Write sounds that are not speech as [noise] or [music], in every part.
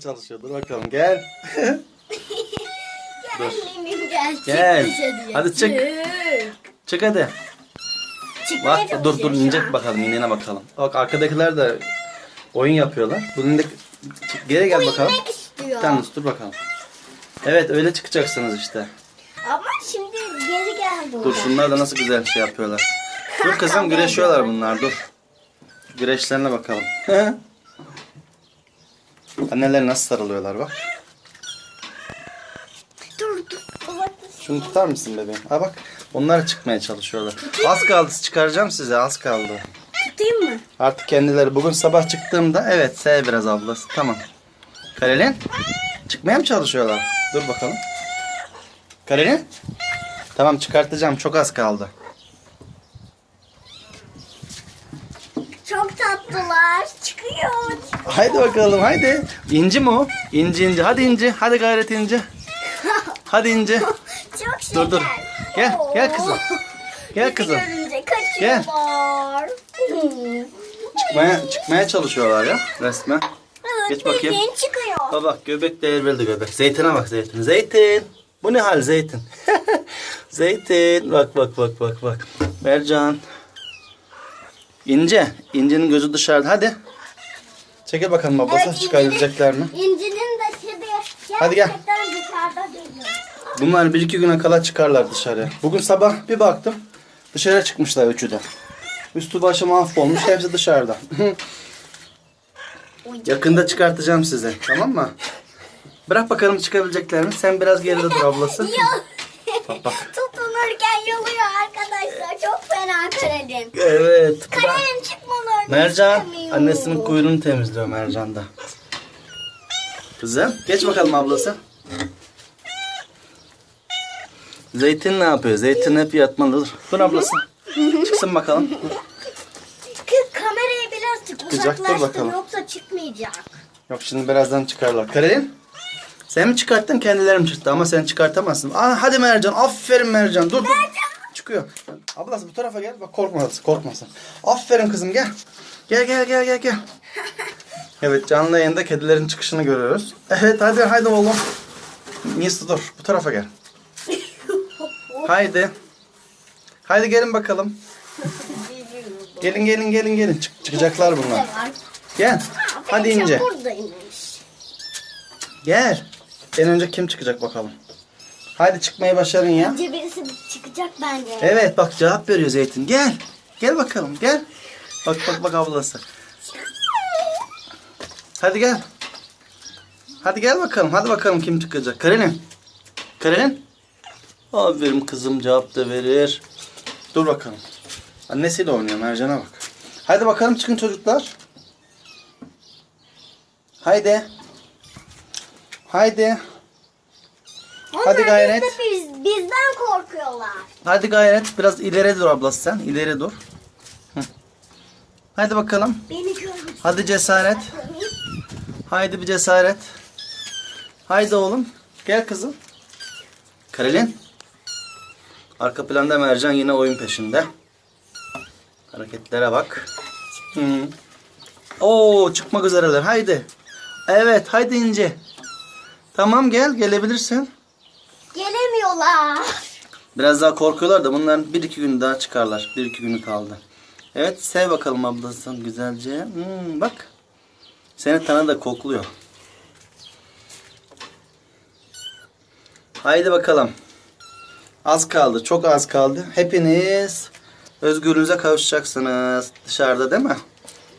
çalışıyor. Dur bakalım gel. [laughs] Dur. Gel. Gel. Hadi çık. Çık hadi. Bak dur dur inecek bakalım inene bakalım. Bak arkadakiler de oyun yapıyorlar. Bunun da geri gel bakalım. İstiyor. Tamam dur bakalım. Evet öyle çıkacaksınız işte. Ama şimdi geri geldi Dur şunlar da nasıl güzel şey yapıyorlar. Dur kızım güreşiyorlar bunlar dur. Güreşlerine bakalım. [laughs] Anneler nasıl sarılıyorlar bak. Dur dur. Şunu tutar mısın bebeğim? Ha bak onlar çıkmaya çalışıyorlar. Az kaldı çıkaracağım size az kaldı. Tutayım mı? Artık kendileri bugün sabah çıktığımda evet sev biraz ablası tamam. Karelin çıkmaya mı çalışıyorlar? Dur bakalım. Karelin tamam çıkartacağım çok az kaldı. Tatlılar. Çıkıyor. Haydi bakalım haydi. İnci mi o? İnci inci hadi inci hadi gayret inci. Hadi inci. [laughs] Çok şeker. Dur dur. Gel gel kızım. Gel kızım. görünce kaçıyorlar. Çıkmaya, çıkmaya çalışıyorlar ya resmen. Geç bakayım. bildiğin çıkıyor. Bak bak göbek devrildi göbek. Zeytine bak zeytin. Zeytin. Bu ne hal zeytin? [laughs] zeytin. Bak bak bak bak bak. Mercan. İnce. İnce'nin gözü dışarıda. Hadi. Çekil bakalım babası. Evet, Çıkarabilecekler mi? İncinin de şimdi Hadi gel. dışarıda duruyor. Bunlar bir iki güne kala çıkarlar dışarı. Bugün sabah bir baktım. Dışarı çıkmışlar üçü de. Üstü başı mahvolmuş. Hepsi dışarıda. Yakında çıkartacağım size. Tamam mı? Bırak bakalım çıkabilecekler mi? Sen biraz geride dur ablası. Yal- Bak bak. [laughs] Tutunurken yalıyor arkadaşlar. Çok fena Karenin. Evet. Karenin çıkmalarını Mercan istemiyor. annesinin kuyruğunu temizliyor Mercan da. Kızım geç bakalım ablası. Zeytin ne yapıyor? Zeytin hep yatmalıdır. Dur ablası. Çıksın bakalım. Kamerayı birazcık Çıkacak, dur uzaklaştır bakalım. yoksa çıkmayacak. Yok şimdi birazdan çıkarlar. Karelin sen mi çıkarttın kendileri mi çıktı ama sen çıkartamazsın. Aa, hadi Mercan aferin Mercan dur dur. Çıkıyor. Ablası bu tarafa gel bak korkmasın korkmasın. Aferin kızım gel. Gel gel gel gel gel. [laughs] Evet canlı yayında kedilerin çıkışını görüyoruz. Evet hadi hadi oğlum. Nisa dur bu tarafa gel. Haydi. Haydi gelin bakalım. Gelin gelin gelin gelin. Çık, çıkacaklar bunlar. Gel. Hadi ince. buradaymış. Gel. En önce kim çıkacak bakalım. Haydi çıkmayı başarın ya. Önce birisi çıkacak bence. Evet bak cevap veriyor Zeytin. Gel. Gel bakalım gel. Bak bak bak ablası. Hadi gel. Hadi gel bakalım. Hadi bakalım kim çıkacak. Karenin. Karenin. Aferin kızım cevap da verir. Dur bakalım. Annesiyle oynuyor Mercan'a bak. Hadi bakalım çıkın çocuklar. Haydi. Haydi. Onlar Hadi gayret. Biz, biz, bizden korkuyorlar. Hadi gayret. Biraz ileri dur ablası sen. İleri dur. Hı. Hadi bakalım. Beni görmüş. Hadi cesaret. Haydi bir cesaret. Haydi oğlum. Gel kızım. Karelin. Arka planda Mercan yine oyun peşinde. Hareketlere bak. Hı. Oo çıkmak üzereler. Haydi. Evet haydi ince. Tamam gel gelebilirsin. Gelemiyorlar. Biraz daha korkuyorlar da bunların bir iki gün daha çıkarlar. Bir iki günü kaldı. Evet sev bakalım ablasın güzelce. Hmm, bak. Seni tanıdı kokluyor. Haydi bakalım. Az kaldı. Çok az kaldı. Hepiniz özgürlüğünüze kavuşacaksınız. Dışarıda değil mi?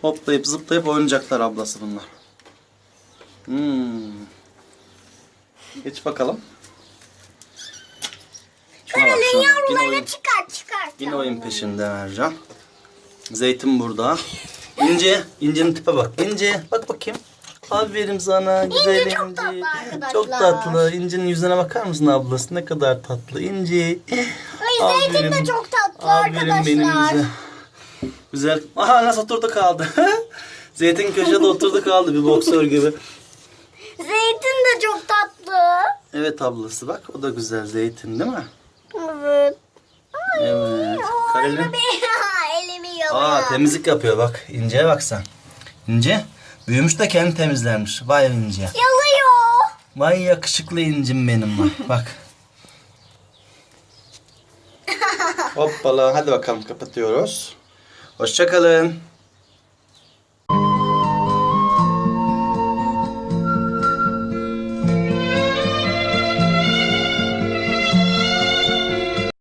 Hoplayıp zıplayıp oynayacaklar ablası bunlar. Hmm. Geç bakalım. Bak. Yine oyun- çıkar çıkar. Yine oyun peşinde Mercan. Zeytin burada. İnce, İnce'nin tipe bak. İnce, bak bakayım. Aferin sana güzel çok İnci. tatlı arkadaşlar. Çok tatlı. İnci'nin yüzüne bakar mısın ablası? Ne kadar tatlı. İnci. Ay zeytin de çok tatlı arkadaşlar. benim güzel. Güzel. Aha nasıl oturdu kaldı. [laughs] Zeytin köşede oturdu kaldı bir boksör gibi. Zeytin de çok tatlı. Evet ablası bak o da güzel zeytin değil mi? Evet. Karelin. [laughs] elimi, yalıyor. Aa temizlik yapıyor bak. İnce'ye bak sen. İnce. Büyümüş de kendi temizlermiş. Vay ince. Yalıyor. Vay yakışıklı incim benim vay. [laughs] Bak. Hoppala hadi bakalım kapatıyoruz. Hoşçakalın.